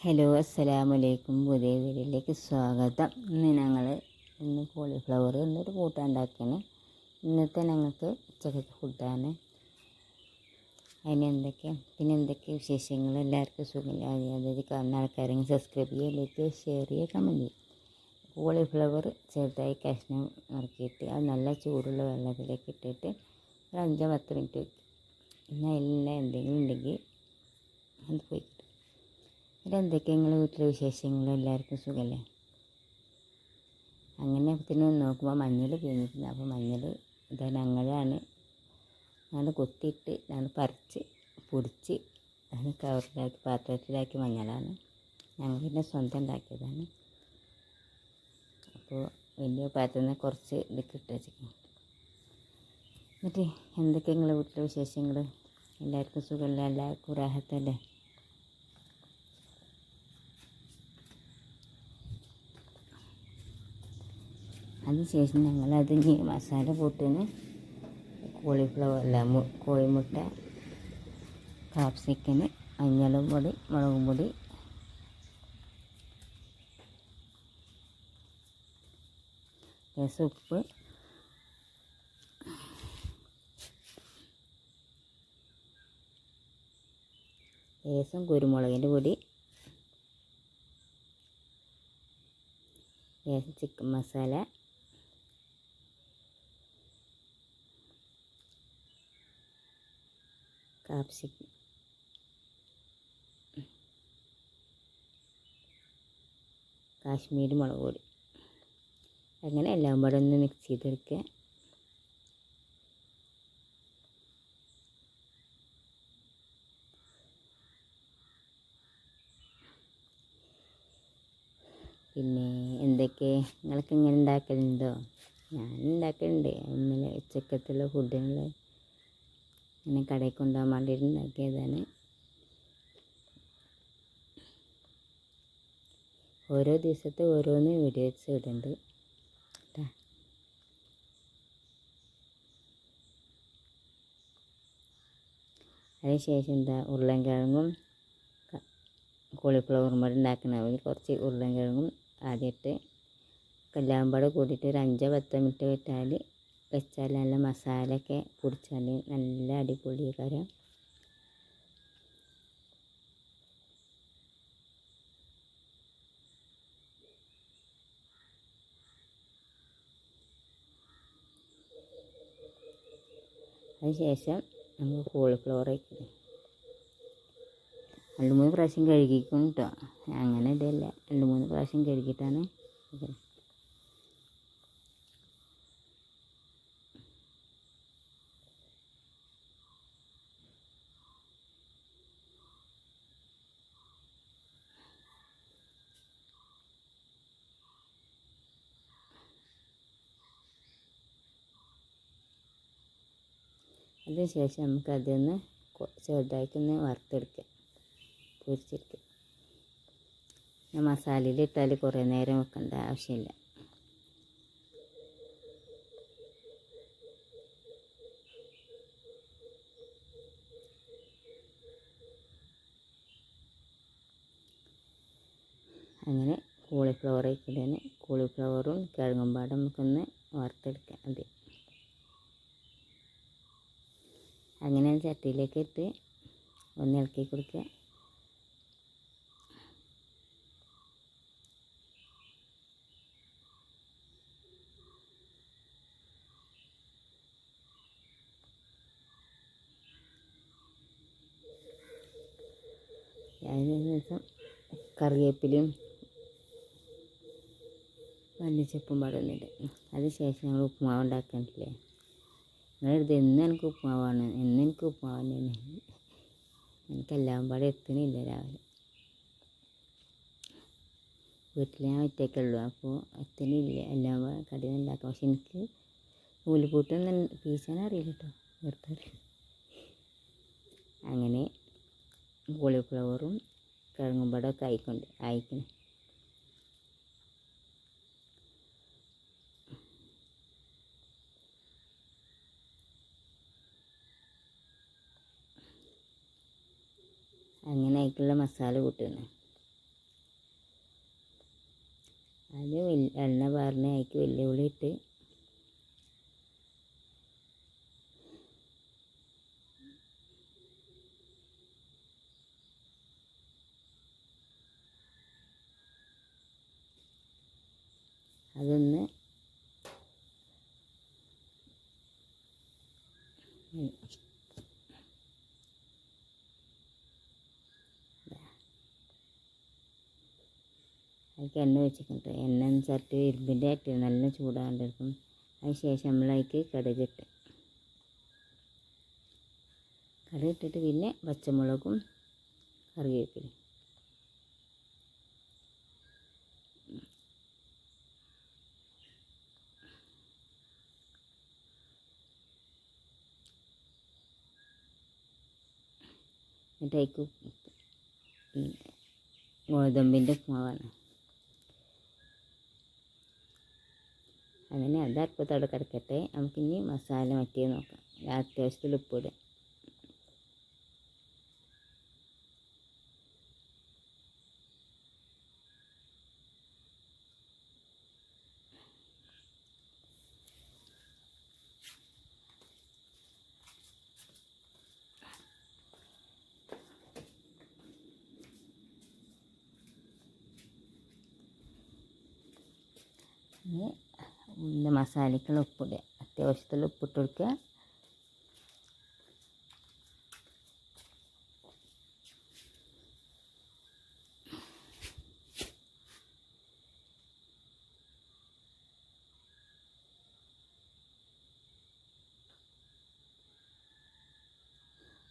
Hello അസ്സലാമു അലൈക്കും പുതിയ വീഡിയോയിലേക്ക് സ്വാഗതം. ഇന്ന് ഞങ്ങൾ ഇന്ന് കോളിഫ്ലവർ എന്നൊരു കൂട്ടാൻ ഉണ്ടാക്കിയാണ്. ഇന്നത്തെ ഞങ്ങൾക്ക് ഉച്ചക്കത്തെ ഫുഡാണ്. അതിന് എന്തൊക്കെ പിന്നെ എന്തൊക്കെ വിശേഷങ്ങൾ? എല്ലാവർക്കും സുഖമില്ല അതായത് കാണുന്ന ആൾക്കാരെങ്കിൽ സബ്സ്ക്രൈബ് ചെയ്യുക ലൈക്ക് ഷെയർ ചെയ്യുക കമന്റ് ചെയ്യുക. കോളിഫ്ലവർ ചെറുതായി കഷ്ണം ഇറക്കിയിട്ട് അത് നല്ല ചൂടുള്ള വെള്ളത്തിലേക്ക് ഇട്ടിട്ട് ഒരു അഞ്ചോ പത്ത് മിനിറ്റ് വയ്ക്കും എന്നാൽ എല്ലാം എന്തെങ്കിലും ഉണ്ടെങ്കിൽ അത് പോയി കിട്ടും എന്തൊക്കെ നിങ്ങൾ വീട്ടിലെ വിശേഷങ്ങൾ? എല്ലാവർക്കും സുഖമല്ലേ അങ്ങനെ പിന്നെ നോക്കുമ്പോൾ മഞ്ഞൾ പിഴിഞ്ഞിട്ടുണ്ട് അപ്പോൾ മഞ്ഞൾ ഇതാ ഞങ്ങളാണ്. ഞങ്ങൾ കൊത്തിയിട്ട് ഞങ്ങൾ പറിച്ച് പൊടിച്ച് അത് കവറിലാക്കി പാത്രത്തിലാക്കി മഞ്ഞളാണ്. ഞങ്ങൾ പിന്നെ സ്വന്തം ഉണ്ടാക്കിയതാണ്. അപ്പോൾ വലിയ പാത്രത്തിൽ നിന്ന് കുറച്ച് ഇട്ട് വെച്ചിരിക്കുന്നു. എന്നിട്ട് എന്തൊക്കെ നിങ്ങളുടെ വീട്ടിലെ വിശേഷങ്ങൾ? എല്ലാവർക്കും സുഖമല്ല എല്ലാവർക്കും റാഹത്തല്ലേ? അതിനുശേഷം ഞങ്ങളത് ഇനി മസാല കൂട്ടിന് കോളിഫ്ലവർ അല്ല കോഴിമുട്ട കാപ്സിക്കന് മഞ്ഞളും പൊടി മുളകും പൊടി. ഉപ്പ്. ലേശം കുരുമുളകിന്റെ പൊടി. ലേശം ചിക്കൻ മസാല കാപ്സിക്കം കാശ്മീരി മുളക് പൊടി. അങ്ങനെ എല്ലാം കൂടെ ഒന്ന് മിക്സ് ചെയ്തെടുക്കുക. പിന്നെ എന്തൊക്കെ നിങ്ങൾക്ക് ഇങ്ങനെ ഉണ്ടാക്കലുണ്ടോ? ഞാൻ ഉണ്ടാക്കലുണ്ട്. ഇന്നലെ ഉച്ചക്കത്തുള്ള ഫുഡുകൾ ഇങ്ങനെ കടയിൽ കൊണ്ടുപോകാൻ വേണ്ടിയിട്ട് ഉണ്ടാക്കിയതാണ് ഓരോ ദിവസത്തെ ഓരോന്ന് വീഡിയോസ് ഇടുന്നുണ്ട് അതിനുശേഷം എന്താ? ഉരുളൻകിഴങ്ങും കോളിഫ്ലവറും കൂടെ ഉണ്ടാക്കണമെങ്കിൽ കുറച്ച് ഉരുളൻകിഴങ്ങും ആദ്യമായിട്ട് എല്ലാം കൂടെ കൂട്ടിയിട്ട് ഒരു അഞ്ചോ പത്തോ മിനിറ്റ് വിട്ടാൽ വെച്ചാൽ നല്ല മസാലയൊക്കെ പൊടിച്ചാൽ നല്ല അടിപൊളി കാര്യം അതിനുശേഷം നമ്മൾ കോളിഫ്ലവർ വയ്ക്കും രണ്ട് മൂന്ന് പ്രാവശ്യം കഴുകിക്കും കേട്ടോ അങ്ങനെ ഇതല്ല. രണ്ട് മൂന്ന് പ്രാവശ്യം കഴുകിയിട്ടാണ് ഇത് അതിന് ശേഷം നമുക്ക് അതൊന്ന് ചെറുതായിട്ടൊന്ന് വറുത്തെടുക്കുക പൊരിച്ചെടുക്കുക പിന്നെ മസാലയിൽ ഇട്ടാൽ കുറേ നേരം വെക്കേണ്ട ആവശ്യമില്ല. അങ്ങനെ കോളിഫ്ലവർ ഇട്ടിട്ട് കോളിഫ്ലവറും കിഴങ്ങും പാടും നമുക്കൊന്ന് വറുത്തെടുക്കാം. അതെ. അങ്ങനെ ചട്ടിയിലേക്ക് ഇട്ട് ഒന്ന് ഇളക്കി കൊടുക്കുക. അതിന് ശേഷം കറിവേപ്പിലയും മല്ലിച്ചപ്പും പാടുന്നുണ്ട് അതിന് ശേഷം ഞങ്ങൾ ഉപ്പുമാവ് ഉണ്ടാക്കാനില്ലേ നിങ്ങളെടുത്ത് എന്ന് എനിക്ക് ഉപ്പുമാവാണ്. എന്ന് എനിക്ക് ഉപ്പുമാവാണ്. എനിക്കെല്ലാം പാടെ എത്തണില്ല രാവിലെ. വീട്ടിൽ ഞാൻ ഒറ്റയ്ക്കുള്ളൂ. അപ്പോൾ എത്തണില്ല. എല്ലാം കടയിൽ ഉണ്ടാക്കാം. പക്ഷെ എനിക്ക് നൂലുപൂട്ടൊന്നും പീച്ചാൻ അറിയില്ല കേട്ടോ വെറുതെ അങ്ങനെ കോളിഫ്ലവറും കിഴങ്ങുംപടമൊക്കെ ആയിക്കൊണ്ട് ആയിക്കണേ അങ്ങനെ അതിലേക്കുള്ള മസാല കൂട്ടണം അത് എണ്ണ പാർന്ന് അതിക്ക് വെല്ലുവിളി ഇട്ട് അതൊന്ന് ഉം. അതിലേക്ക് എണ്ണ വെച്ചിട്ടുണ്ട്. എണ്ണ ചട്ടി ഇരുമ്പിന്റെ ആയിട്ട് നല്ല ചൂടാകേണ്ടിരിക്കും. അതിന് ശേഷം നമ്മളതിലേക്ക് കടുകിട്ട് കടുകിട്ടിട്ട് പിന്നെ പച്ചമുളകും കറിവേപ്പിലും എന്നിട്ട് അതിലേക്ക് ഗോതമ്പിന്റെ ഉപ്പുമാവാണ്. അങ്ങനെ അത് അടുപ്പത്തോടെ കിടക്കട്ടെ. നമുക്കിനി മസാല മറ്റേ നോക്കാം. അത്യാവശ്യത്തിൽ ഉപ്പിടുക ഇനി ഇതിന്റെ മസാലയ്ക്കുള്ള ഉപ്പിടുക. അത്യാവശ്യത്തിൽ ഉപ്പിട്ട് കൊടുക്കുക.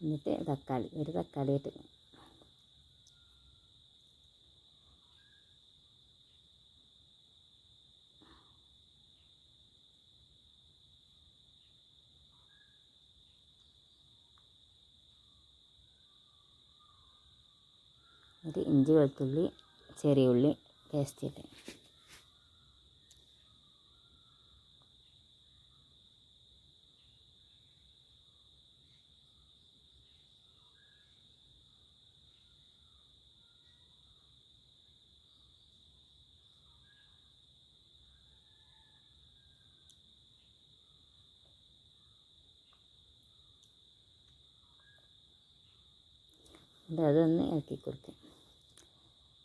എന്നിട്ട് തക്കാളി ഒരു തക്കാളി ഇട്ട് ഒരു ഇഞ്ചി വെളുത്തുള്ളി ചെറിയ ഉള്ളി പേസ്റ്റ് ഇട്ട് എന്നിട്ട് അതൊന്ന് ഇളക്കി കൊടുക്കുക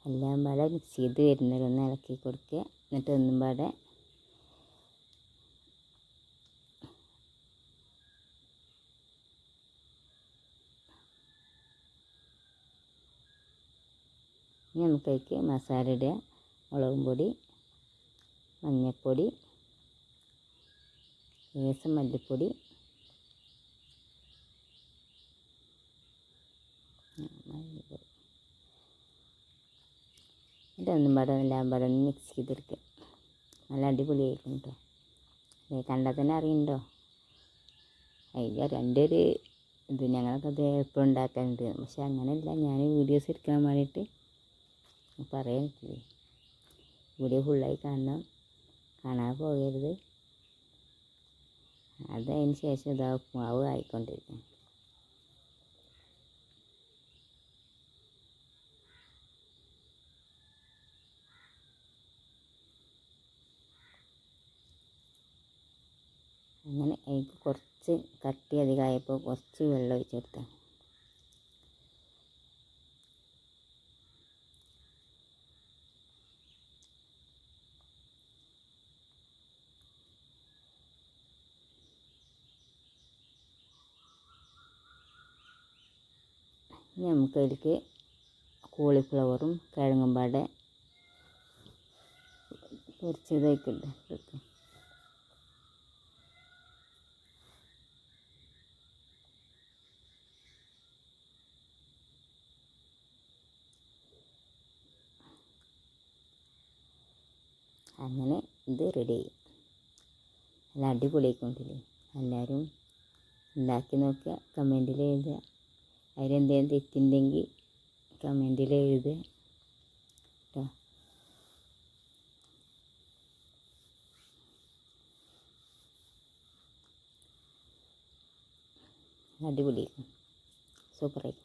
എല്ലാം പാടെ മിക്സ് ചെയ്ത് വരുന്നവരൊന്ന് ഇളക്കി കൊടുക്കുക എന്നിട്ട് ഒന്നും പാടെ ഇനി നമുക്കതിലേക്ക് മസാല ഇടുക. മുളകും പൊടി മഞ്ഞൾപ്പൊടി ലേശം മല്ലിപ്പൊടി എന്നിട്ട് ഒന്നും പാടെ. എല്ലാം ഒന്ന് മിക്സ് ചെയ്തെടുക്കുക നല്ല അടിപൊളിയായിരിക്കും കേട്ടോ അതെ കണ്ടാൽ തന്നെ അറിയണ്ടോ? അതിൽ രണ്ടു ഒരു ഇത് ഞങ്ങളൊക്കെ അത് എപ്പോഴും ഉണ്ടാക്കാറുണ്ട്. പക്ഷെ അങ്ങനെയല്ല. ഞാൻ വീഡിയോസ് എടുക്കാൻ വേണ്ടിയിട്ട് പറയാൻ പറ്റില്ലേ? വീഡിയോ ഫുള്ളായി കാണണം. കാണാതെ പോകരുത്. അതതിന് ശേഷം ഇതാ ഉപ്പുമാവ് ആയിക്കൊണ്ടിരിക്കും അങ്ങനെ അതിലേക്ക് കുറച്ച് കട്ടി അധികമായപ്പോൾ കുറച്ച് വെള്ളം ഒഴിച്ച് കൊടുത്താൽ ഇനി നമുക്ക് അതിലേക്ക് കോളിഫ്ലവറും കിഴങ്ങും പാടെ പൊരിച്ചതായിക്കില്ല ഇട്ടു അങ്ങനെ ഇത് റെഡി ആയി. നല്ല അടിപൊളിയായിക്കൊണ്ടില്ലേ? എല്ലാവരും ഉണ്ടാക്കി നോക്കുക കമന്റിൽ എഴുതുക. അതിലെന്തെങ്കിലും തെറ്റുണ്ടെങ്കിൽ കമന്റിൽ എഴുതുക. കേട്ടോ അടിപൊളിയായിരിക്കും സൂപ്പറായി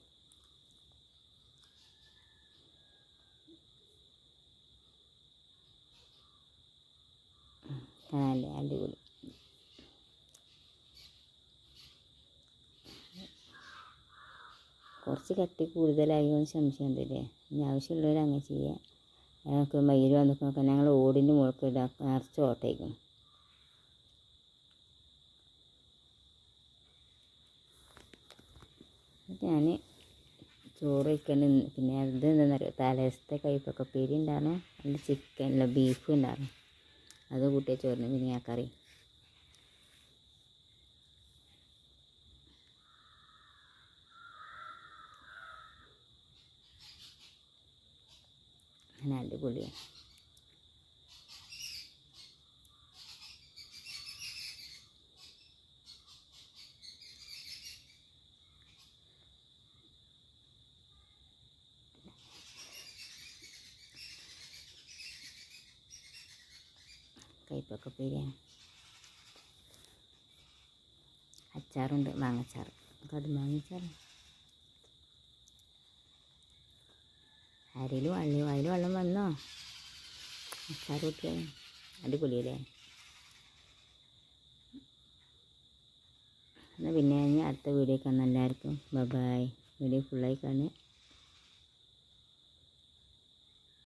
നല്ല അടിപൊളി. കുറച്ച് കട്ടി കൂടുതലായി എന്ന് സംശയം തരേ ഇനി ആവശ്യമുള്ളവർ അങ്ങനെ ചെയ്യാം. ഞങ്ങൾക്ക് മയിൽ വന്നിട്ടൊക്കെ ഞങ്ങൾ ഓടിന്റെ മുകൾക്ക് ഇടാൻ നിറച്ച് ഓട്ടയ്ക്കും ഞാൻ ചോറ് വയ്ക്കണ്ട് പിന്നെ അത് എന്താണെന്നറിയോ? തലേസത്തെ കയ്പൊക്കെ ഉപ്പേരി ഉണ്ടായിരുന്നു. അതിൽ ചിക്കനില്ല ബീഫ് ഉണ്ടായിരുന്നു. അത് കൂട്ടിയ ചോറിന് പിന്നെ ആ കറി അങ്ങനെ അടിപൊളിയാണ് കയ്പൊക്കെ ഉപ്പേരിയാണ് അച്ചാറുണ്ട് മാങ്ങച്ചാർ കടുമാങ്ങച്ചാർ ആരെങ്കിലും വള്ളി വായിൽ വെള്ളം വന്നോ? അച്ചാർ കൂട്ടിയാൽ അടിപൊളിയല്ലേ? എന്നാൽ പിന്നെ ഞാൻ അടുത്ത വീഡിയോ കാണാം എല്ലാവർക്കും. ബൈ വീഡിയോ ഫുള്ളായി കാണുക.